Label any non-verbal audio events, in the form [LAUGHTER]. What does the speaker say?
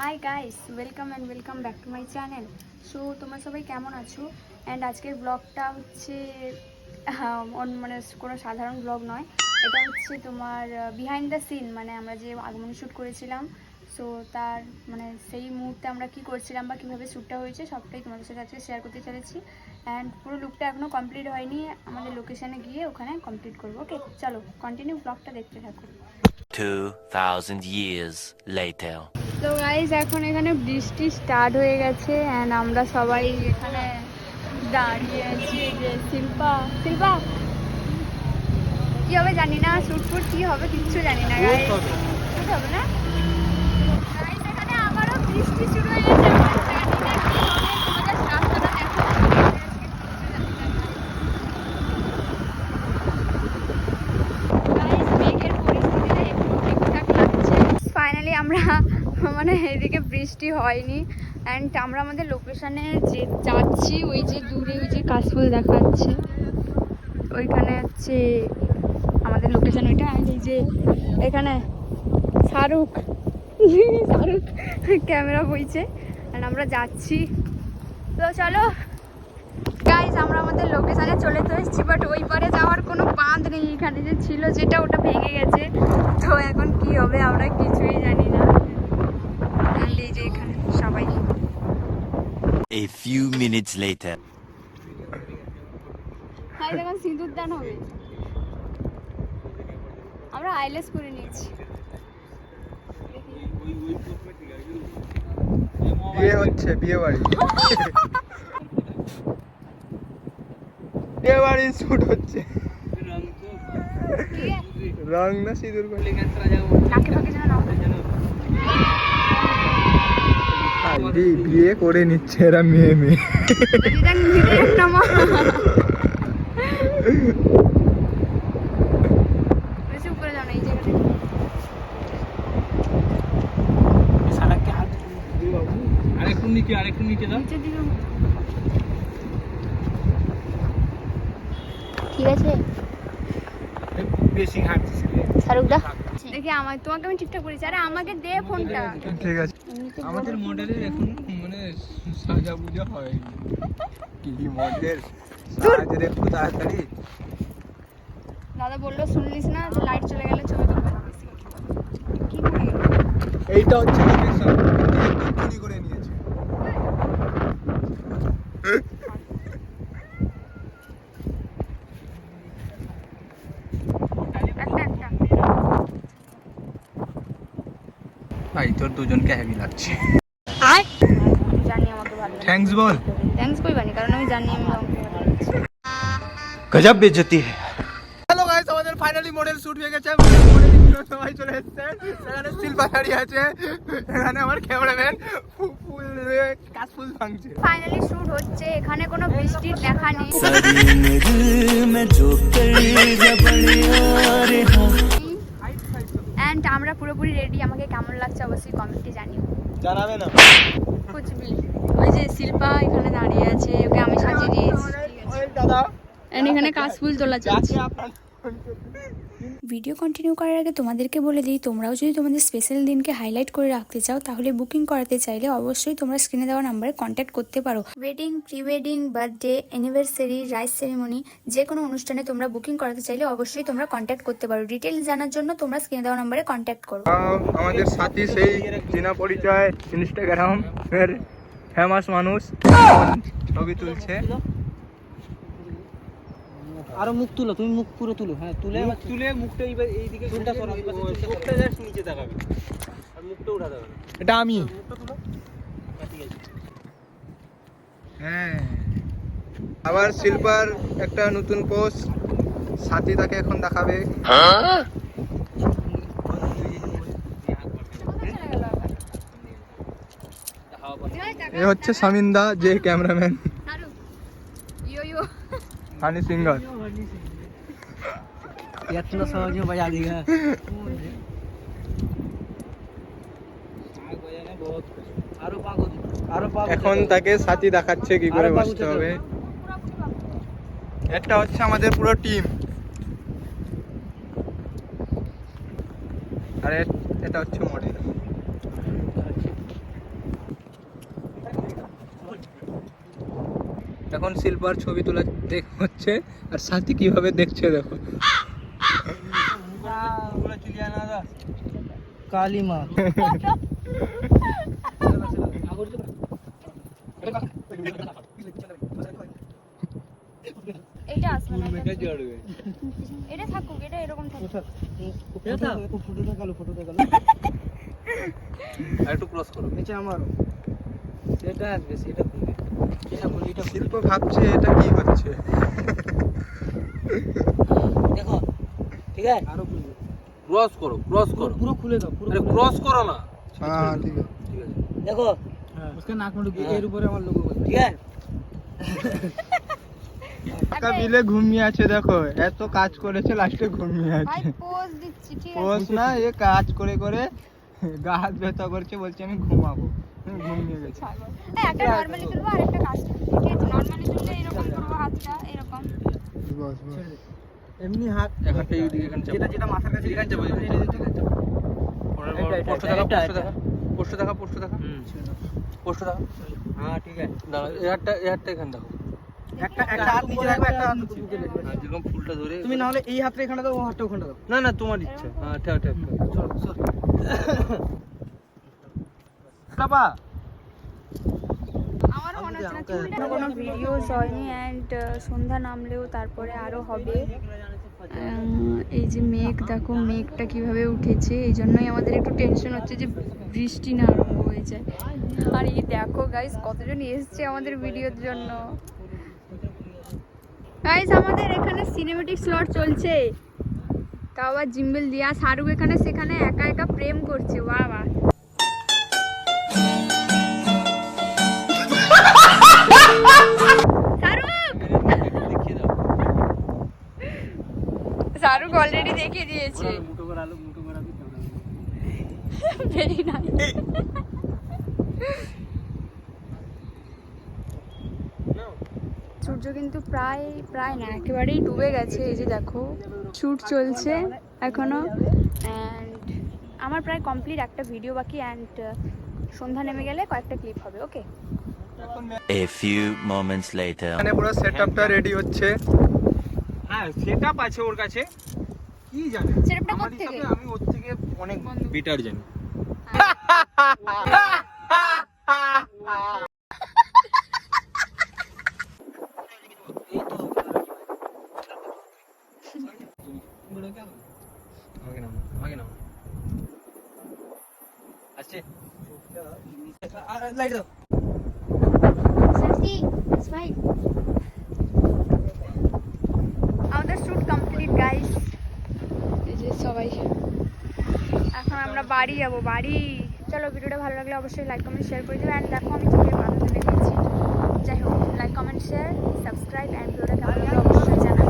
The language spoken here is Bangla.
Hi guys welcome and welcome back to my channel so তোমরা সবাই কেমন আছো? অ্যান্ড আজকের ব্লগটা হচ্ছে মানে কোনো সাধারণ ব্লগ নয়। এটা হচ্ছে তোমার বিহাইন্ড দ্য সিন মানে আমরা যে আগমন শ্যুট করেছিলাম। সো তার মানে সেই মুহূর্তে আমরা কি করছিলাম বা কীভাবে শ্যুটটা হয়েছে সবটাই তোমাদের সাথে আজকে শেয়ার করতে চলেছি। অ্যান্ড পুরো লুকটা এখনও কমপ্লিট হয়নি। আমাদের লোকেশানে গিয়ে ওখানে কমপ্লিট করব ওকে চলো কন্টিনিউ ব্লগটা দেখতে থাকো। 2,000 years later. তো গাইজ এখন এখানে বৃষ্টি স্টার্ট হয়ে গেছে অ্যান্ড আমরা সবাই এখানে দাঁড়িয়ে আছি যে শিল্পা। শিল্পা কি হবে জানি না শ্যুট ফুট কি হবে কিচ্ছু জানি না গাইজ হবে। না? এখানে আবারও বৃষ্টি শুরু হয়ে গেছে আমরা জানি না কি হবে তোমাদের রাস্তাটা দেখো Guys, মেঘের পরিস্থিতিটা একটু ঠিকঠাক লাগছে ফাইনালি আমরা মানে এদিকে বৃষ্টি হয়নি। অ্যান্ড আমরা আমাদের লোকেশানে যে যাচ্ছি, ওই যে দূরে ওই যে কাশফুল দেখাচ্ছে। ওইখানে হচ্ছে আমাদের লোকেশান ওইটা। অ্যান্ড এই যে এখানে শাহরুখ। [LAUGHS] শাহরুখ ক্যামেরা বইছে। অ্যান্ড আমরা যাচ্ছি। তো চলো। গাইজ আমরা আমাদের লোকেশানে চলে তো এসেছি বাট ওই পারে যাওয়ার কোনো বাঁধ নেই। এখানে যে ছিল, যেটা ওটা ভেঙে গেছে। তো এখন কি হবে, আমরা কিছুই জানি না And এই যে এখানে সবাই। A few minutes later. Hi এখন সিঁদুর দান হবে। আমরা আইলেস করে নিয়েছি। বিয়ে হচ্ছে বিয়ে বাড়ি। বিয়ে বাড়ি শুট হচ্ছে। রং না সিঁদুর নাকে ফাঁকে যেন না? বিয়ে করে নিচ্ছে এরা মেয়ে মেয়ে। আরেকটু নিচে আরেকটু নিচে দাও। ঠিক আছে। বেশি ঘাটছিস দেখি আমার তোমাকে আমি ঠিকঠাক করেছি। আরে আমাকে দে ফোনটা। ঠিক আছে। আমাদের মডেলের এখন মানে সাজা পূজা হয় কি মডেল? সাজা রে একটু তাড়াতাড়ি। দাদা বলল শুনলিস না লাইট চলে গেলে ছবি তুলবে। না কি করি? এইটা হচ্ছে লোকেশন চুরি করে নিয়েছে একটা একটা ভাই তোর দুজনকে হেভি লাগছে। জানি আমাকে থ্যাঙ্কস বল। থ্যাঙ্কস কই বানি? কারণ আমি জানি আমি গজব বেজতি হ্যালো গাইস আমাদের ফাইনালি মডেল শুট হয়ে গেছে। মডেল সবাই চলে এসেছে। এখানে শিল্পা দাঁড়িয়ে আছে। এখানে আমার ক্যামেরাম্যান ফুল কাজ ফুল ভাঙছে। ফাইনালি শুট হচ্ছে। এখানে কোনো বৃষ্টির দেখা নেই। অ্যান্ড আমরা পুরোপুরি রেডি আমাকে কেমন লাগছে অবশ্যই কমেন্টে জানিও। জানাবে না। কুচবি ওই যে শিল্পা এখানে দাঁড়িয়ে আছে ওকে আমি সাজিয়ে দিয়েছি। দাদা। এখানে কাশফুল তোলা যাচ্ছে আপনার ভিডিও কন্টিনিউ করার আগে তোমাদেরকে বলে দিই তোমরাও যদি তোমাদের স্পেশাল দিনকে হাইলাইট করে রাখতে চাও তাহলে বুকিং করাতে চাইলে অবশ্যই তোমরা স্ক্রিনে দেওয়া নাম্বারে কন্ট্যাক্ট করতে পারো। Wedding pre wedding birthday anniversary rice ceremony যে কোনো অনুষ্ঠানে তোমরা বুকিং করাতে চাইলে অবশ্যই তোমরা কন্ট্যাক্ট করতে পারো। ডিটেলস জানার জন্য তোমরা স্ক্রিনে দেওয়া নাম্বারে কন্ট্যাক্ট করো। আমাদের সাথী সেই চেনা পরিচয় ইনস্টাগ্রাম ফেমাস মানুষ। ছবি তুলছে। আরও মুখ তুলো তুমি মুখ পুরো তুলো। হ্যাঁ তুলে তুলে মুখটা এইবার এইদিকে চুলটা সরাও চোখটা জাস্ট নিচে তাকাবে আর মুখটা উঠাতে হবে এটা আমি। মুখটা তুলো। হ্যাঁ, হ্যাঁ। আবার শিল্পার একটা নতুন পোস্ট সাথী তাকে এখন দেখাবে। এ হচ্ছে সামিন্দা যে ক্যামেরাম্যান। হানি সিঙ্গার इतना समझ में बजा देगा আরো পাগল আরো পাগল এখন তাকে সাথী দেখাচ্ছে কি করে আরো বাবু বসতে ছোট। হবে এটা হচ্ছে আমাদের পুরো টিম আর এ- এটা হচ্ছে মডেল এখন শিল্পার ছবি তোলা দেখ হচ্ছে আর সাথী কীভাবে দেখছে দেখো। কালী মা এটা আসবে না এটা এটা থাকুক এটা এরকম থাকুক। ফটোটা গেল ফটোটা গেল আর একটু ক্রস করো। নিচে আমারও। সেটা আসবে সেটা খুলি। শিল্প ভাবছে এটা কি হচ্ছে দেখো ঠিক আছে আরো খুলবে ক্রস করো ক্রস করো পুরো খুলে দাও পুরো আরে খুলে দাও। ক্রস করো না হ্যাঁ ঠিক আছে ঠিক আছে দেখো उसका नाक में এর উপরে আমার লোগো ঠিক আছে টাকা বিলে ঘুমিয়ে আছে দেখো এত কাজ করেছে লাস্টে ঘুমিয়ে ভাই আছে পোজ দিচ্ছি ঠিক আছে পোষ না এ কাজ করে করে গা হাত ব্যথা করছে বলছে আমি ঘুমাবো হুম, ঘুমিয়ে গেছে। একটা নরমালি তুলবো আর একটা কাজ ঠিক আছে নরমালি তুললে এরকম করব হাতটা এরকম। বস বস। এমনি হাত এখানটা এইদিকে এখানে যেটা যেটা মাথার কাছে এখানে এখানে পোস্ট দেখা পোস্ট দেখা। পোস্ট দেখা পোস্ট দেখা। হুম পোস্ট দেখা। হ্যাঁ ঠিক আছে। দাঁড়া এয়ারটা এয়ারটা এখানে দেখো। একটা একটা হাত নিচে রাখবে একটা হাত উপরে রাখবে। যেরকম ফুলটা ধরে তুমি না হলে এই হাতটা এখানে দাও ও হাতটা ওখানে দাও। না না তোমার ইচ্ছা। হ্যাঁ ঠিক ঠিক [LAUGHS] মনে হচ্ছে না কোনো ভিডিওস হয়নি অ্যান্ড সন্ধ্যা নামলেও তারপরে আরও হবে। এই যে মেঘ দেখো মেঘটা কীভাবে উঠেছে। এই জন্যই আমাদের একটু টেনশন হচ্ছে যে বৃষ্টি না আরম্ভ হয়ে যায়। আর এই দেখো গাইস কতজন এসছে আমাদের ভিডিওর জন্য। গাইস আমাদের এখানে সিনেমেটিক স্লট চলছে। তাও আবার জিম্বেল দিয়া শাহরুখ এখানে সেখানে একা একা প্রেম করছে। বাহ। শাহরুখ অলরেডি দেখিয়ে দিয়েছে। ভেরি নাইস [LAUGHS] সূর্য কিন্তু প্রায় প্রায় না একেবারেই ডুবে গেছে এই যে দেখো শ্যুট চলছে এখনও। অ্যান্ড আমার প্রায় কমপ্লিট একটা ভিডিও বাকি অ্যান্ড সন্ধ্যা নেমে গেলে কয়েকটা ক্লিপ হবে ওকে A few moments later. এখানে পুরো সেটআপটা রেডি হচ্ছে। হ্যাঁ সেটআপ আছে ওর কাছে। কি জানে? সেটআপটা কোত্থেকে? হিসাবে আমি ওর থেকে অনেক বেটার জানি। লাইট দাও আমাদের বাড়ি যাব বাড়ি। চলো ভিডিওটা ভালো লাগলে অবশ্যই লাইক কমেন্ট শেয়ার করে দেবে অ্যান্ড দেখো আমি চোখের পাতাটা দেখিয়েছি যাই হোক like comment share subscribe and ভিডিওটা কেমন লাগল